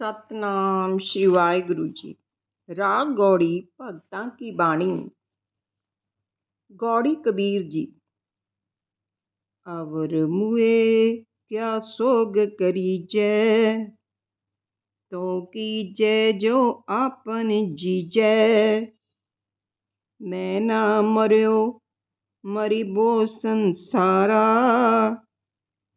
ਸਤਨਾਮ ਸ਼੍ਰੀ ਵਾਹਿਗੁਰੂ ਜੀ ਰਾਗ ਗੌੜੀ ਭਗਤਾਂ ਕੀ ਬਾਣੀ ਗੌੜੀ ਕਬੀਰ ਜੀ ਅਵਰ ਮੁਏ ਕਿਆ ਸੋਗ ਕਰੀਜੈ ਤੋ ਕੀਜੈ ਜੋ ਆਪਨ ਜੀਜੈ ਮੈਂ ਨਾ ਮਰਿਓ ਮਰੀ ਬੋ ਸੰਸਾਰਾ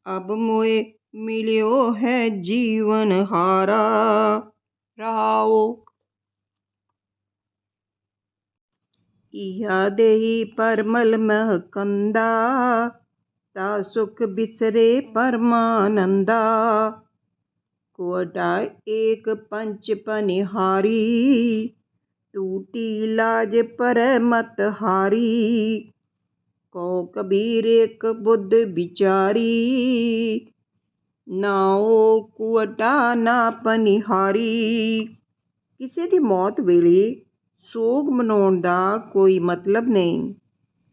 ਅਬ ਮੋਏ ਮਿਲਿਓ ਹੈ ਜੀਵਨ ਹਾਰਾ, ਰਹਾਓ। ਇਹਾ ਦੇਹੀ ਪਰਮਲ ਮਹਕੰਦਾ ਤਾ ਸੁਖ ਬਿਸਰੇ ਪਰਮਾਨੰਦਾ। ਕੋਟਾ ਏਕ ਪੰਚ ਪਨਿਹਾਰੀ, ਟੂਟੀ ਲਾਜ ਪਰ ਮਤ ਹਾਰੀ। ਕੋ ਕਬੀਰ ਇੱਕ ਬੁੱਧ ਵਿਚਾਰੀ ਨਾਉ ਕੁਵਟਾ ਨਾ ਪਨਿਹਾਰੀ। ਕਿਸੇ ਦੀ ਮੌਤ ਵੇਲੇ ਸੋਗ ਮਨਾਉਣ ਦਾ ਕੋਈ ਮਤਲਬ ਨਹੀਂ।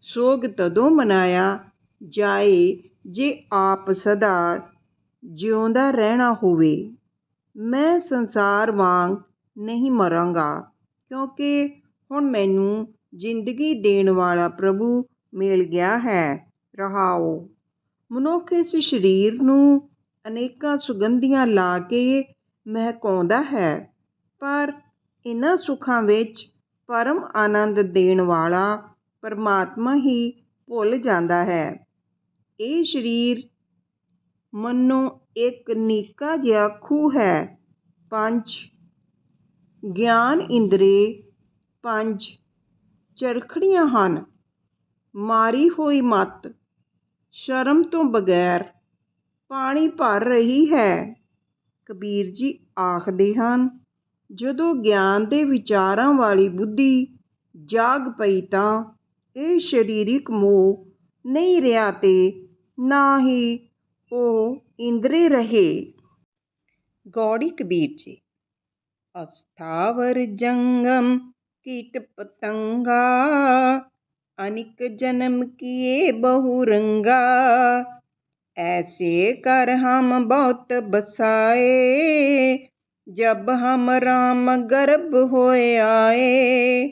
ਸੋਗ ਤਦੋਂ ਮਨਾਇਆ ਜਾਏ ਜੇ ਆਪ ਸਦਾ ਜਿਉਂਦਾ ਰਹਿਣਾ ਹੋਵੇ। ਮੈਂ ਸੰਸਾਰ ਵਾਂਗ ਨਹੀਂ ਮਰਾਂਗਾ, ਕਿਉਂਕਿ ਹੁਣ ਮੈਨੂੰ ਜ਼ਿੰਦਗੀ ਦੇਣ ਵਾਲਾ ਪ੍ਰਭੂ ਮਿਲ ਗਿਆ ਹੈ। ਰਹਾਓ। ਮਨੁੱਖ ਇਸ ਸਰੀਰ ਨੂੰ ਅਨੇਕਾਂ ਸੁਗੰਧੀਆਂ ਲਾ ਕੇ ਮਹਿਕਾਉਂਦਾ ਹੈ, ਪਰ ਇਹਨਾਂ ਸੁੱਖਾਂ ਵਿੱਚ ਪਰਮ ਆਨੰਦ ਦੇਣ ਵਾਲਾ ਪਰਮਾਤਮਾ ਹੀ ਭੁੱਲ ਜਾਂਦਾ ਹੈ। ਇਹ ਸਰੀਰ ਮੰਨੋ ਇੱਕ ਨਿੱਕਾ ਜਿਹਾ ਖੂਹ ਹੈ। ਪੰਜ ਗਿਆਨ ਇੰਦਰੀ, ਪੰਜ ਚਰਖੜੀਆਂ ਹਨ। ਮਾਰੀ ਹੋਈ ਮਤ ਸ਼ਰਮ ਤੋਂ ਬਗੈਰ ਪਾਣੀ ਭਰ ਰਹੀ ਹੈ। ਕਬੀਰ ਜੀ ਆਖਦੇ ਹਨ, ਜਦੋਂ ਗਿਆਨ ਦੇ ਵਿਚਾਰਾਂ ਵਾਲੀ ਬੁੱਧੀ ਜਾਗ ਪਈ ਤਾਂ ਇਹ ਸਰੀਰਿਕ ਮੋਹ ਨਹੀਂ ਰਿਹਾ ਤੇ ਨਾ ਹੀ ਉਹ ਇੰਦਰੇ ਰਹੇ। ਗੌੜੀ ਕਬੀਰ ਜੀ, ਅਸਥਾਵਰ ਜੰਗਮ ਕੀਟ ਪਤੰਗਾ, ਅਨਿਕ ਜਨਮ ਕੀਏ ਬਹੁ ਰੰਗਾ ऐसे कर हम बहुत बसाए जब हम राम गर्भ होए आए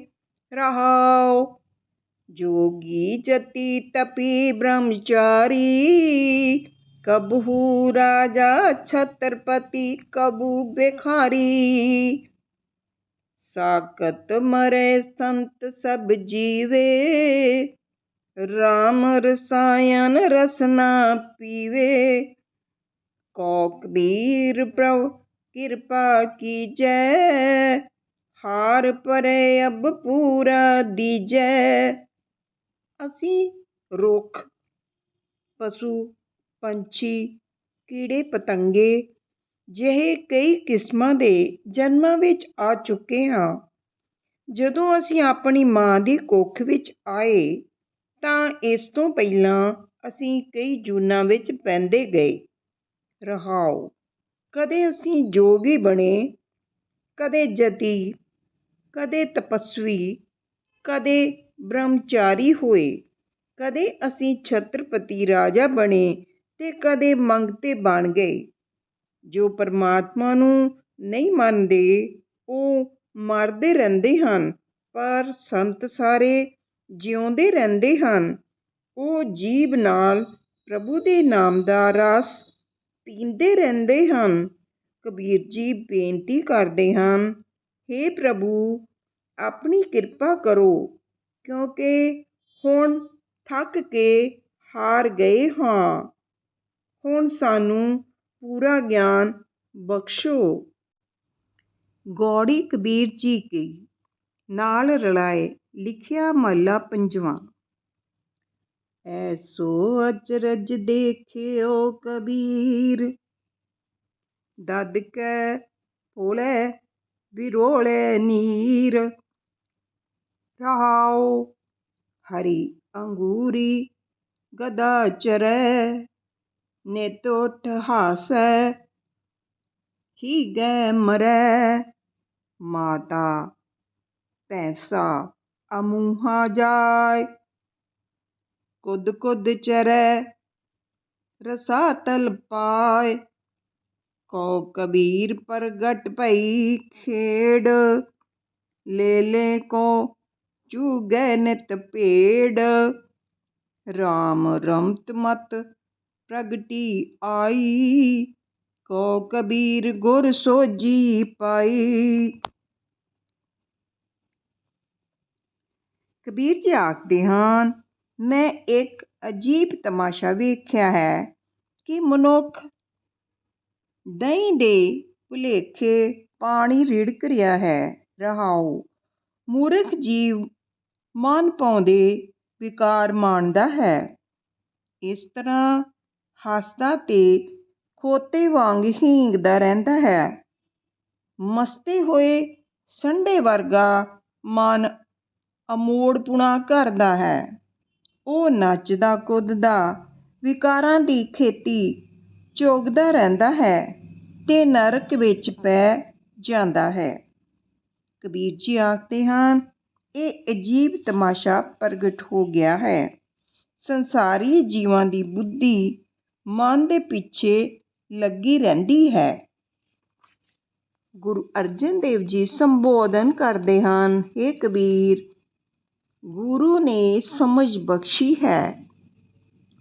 रहाओ जोगी जति तपी ब्रह्मचारी कबहू राजा छत्रपति कबू बेखारी साकत मरे संत सब जीवे ਰਾਮ ਰਸਾਇਣ ਰਸਨਾ ਪੀਵੇ। ਕੋ ਪ੍ਰਭ ਕਿਰਪਾ ਕੀਜੈ, ਹਾਰ ਪਰੇ ਅਬ ਪੂਰਾ ਦੀਜੈ। ਅਸੀਂ ਰੁੱਖ, ਪਸ਼ੂ, ਪੰਛੀ, ਕੀੜੇ ਪਤੰਗੇ ਜਿਹੇ ਕਈ ਕਿਸਮਾਂ ਦੇ ਜਨਮਾਂ ਵਿੱਚ ਆ ਚੁੱਕੇ ਹਾਂ। ਜਦੋਂ ਅਸੀਂ ਆਪਣੀ ਮਾਂ ਦੀ ਕੁੱਖ ਵਿੱਚ ਆਏ ਤਾਂ ਇਸ ਤੋਂ ਪਹਿਲਾਂ ਅਸੀਂ ਕਈ ਜੂਨਾਂ ਵਿੱਚ ਪੈਂਦੇ ਗਏ। ਰਹਾਓ। ਕਦੇ ਅਸੀਂ ਜੋਗੀ ਬਣੇ, ਕਦੇ ਜਤੀ ਕਦੇ ਤਪਸਵੀ, ਕਦੇ ਬ੍ਰਹਮਚਾਰੀ ਹੋਏ, ਕਦੇ ਅਸੀਂ ਛਤਰਪਤੀ ਰਾਜਾ ਬਣੇ ਤੇ ਕਦੇ ਮੰਗਤੇ ਬਣ ਗਏ। ਜੋ ਪਰਮਾਤਮਾ ਨੂੰ ਨਹੀਂ ਮੰਨਦੇ, ਉਹ ਮਰਦੇ ਰਹਿੰਦੇ ਹਨ, ਪਰ ਸੰਤ ਸਾਰੇ ਜਿਉਂਦੇ ਰਹਿੰਦੇ ਹਨ। ਉਹ ਜੀਬ ਨਾਲ ਪ੍ਰਭੂ ਦੇ ਨਾਮ ਦਾ ਰਸ ਪੀਂਦੇ ਰਹਿੰਦੇ ਹਨ। ਕਬੀਰ ਜੀ ਬੇਨਤੀ ਕਰਦੇ ਹਨ हे ਪ੍ਰਭੂ, ਆਪਣੀ ਕਿਰਪਾ ਕਰੋ, ਕਿਉਂਕਿ ਹੁਣ ਥੱਕ ਕੇ ਹਾਰ ਗਏ ਹਾਂ। ਹੁਣ ਸਾਨੂੰ ਪੂਰਾ ਗਿਆਨ ਬਖਸ਼ੋ। ਗੌੜੀ ਕਬੀਰ ਜੀ ਕੀ ਨਾਲ ਰਲਾਏ। ਲਿਖਿਆ ਮਹਲਾ ਪੰਜਵਾਂ। ਐਸੋ ਅਚਰਜ ਦੇਖਿਓ ਕਬੀਰ। ਦਦ ਕੈ ਫੋਲੇ ਵਿਰੋਲੇ ਨੀਰ। ਰਹਾਉ ਹਰੀ ਅੰਗੂਰੀ, ਗਦਾ ਚਰੈ ਨੇ ਤੋਠ ਹਾਸੈ ਹੀ ਗੈ ਮਰੈ, ਮਾਤਾ ਪੈਸਾ ਅਮੂਹਾ ਜਾਏ। ਕੁਦ ਕੁਦ ਚਰੈ ਰਸਾਤਲ ਪਾਏ। ਕਉ ਕਬੀਰ ਪ੍ਰਗਟ ਭਈ ਖੇੜ ਲੈ ਲੈ ਕੋ ਚੂਗੈ ਨਿਤ ਭੇੜ ਰਾਮ ਰਮਤ ਮਤ ਪ੍ਰਗਟੀ ਆਈ ਕੋ ਕਬੀਰ ਗੁਰ ਸੋਜੀ ਪਾਈ। ਕਬੀਰ ਜੀ ਆਖਦੇ ਹਨ, ਮੈਂ ਇੱਕ ਅਜੀਬ ਤਮਾਸ਼ਾ ਵੇਖਿਆ ਹੈ ਕਿ ਮਨੁੱਖ ਦਹੀਂ ਦੇ ਭੁਲੇਖੇ ਪਾਣੀ ਰਿੜਕ ਰਿਹਾ ਹੈ। ਰਹਾਉ, ਮੂਰਖ ਜੀਵ ਮਨ ਪਾਉਂਦੇ ਵਿਕਾਰ ਮਾਣਦਾ ਹੈ। ਇਸ ਤਰ੍ਹਾਂ ਹੱਸਦਾ ਤੇ ਖੋਤੇ ਵਾਂਗ ਹੀਂਗਦਾ ਰਹਿੰਦਾ ਹੈ। ਮਸਤੇ ਹੋਏ ਸੰਡੇ ਵਰਗਾ ਮਨ ਅਮੋੜਪੁਣਾ ਕਰਦਾ ਹੈ। ਉਹ ਨੱਚਦਾ ਕੁੱਦਦਾ, ਵਿਕਾਰਾਂ ਦੀ ਖੇਤੀ ਚੋਗਦਾ ਰਹਿੰਦਾ ਹੈ ਤੇ ਨਰਕ ਵਿੱਚ ਪੈ ਜਾਂਦਾ ਹੈ। ਕਬੀਰ ਜੀ ਆਖਦੇ ਹਨ, ਇਹ ਅਜੀਬ ਤਮਾਸ਼ਾ ਪ੍ਰਗਟ ਹੋ ਗਿਆ ਹੈ। ਸੰਸਾਰੀ ਜੀਵਾਂ ਦੀ ਬੁੱਧੀ ਮਨ ਦੇ ਪਿੱਛੇ ਲੱਗੀ ਰਹਿੰਦੀ ਹੈ। ਗੁਰੂ ਅਰਜਨ ਦੇਵ ਜੀ ਸੰਬੋਧਨ ਕਰਦੇ ਹਨ हे ਕਬੀਰ ਗੁਰੂ ਨੇ ਸਮਝ ਬਖਸ਼ੀ ਹੈ।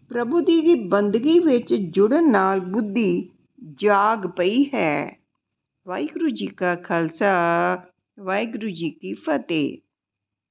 ਪ੍ਰਭੂ ਦੀ ਬੰਦਗੀ ਵਿੱਚ ਜੁੜਨ ਨਾਲ ਬੁੱਧੀ ਜਾਗ ਪਈ ਹੈ। ਵਾਹਿਗੁਰੂ ਜੀ ਕਾ ਖਾਲਸਾ, ਵਾਹਿਗੁਰੂ ਜੀ ਕੀ ਫਤਿਹ।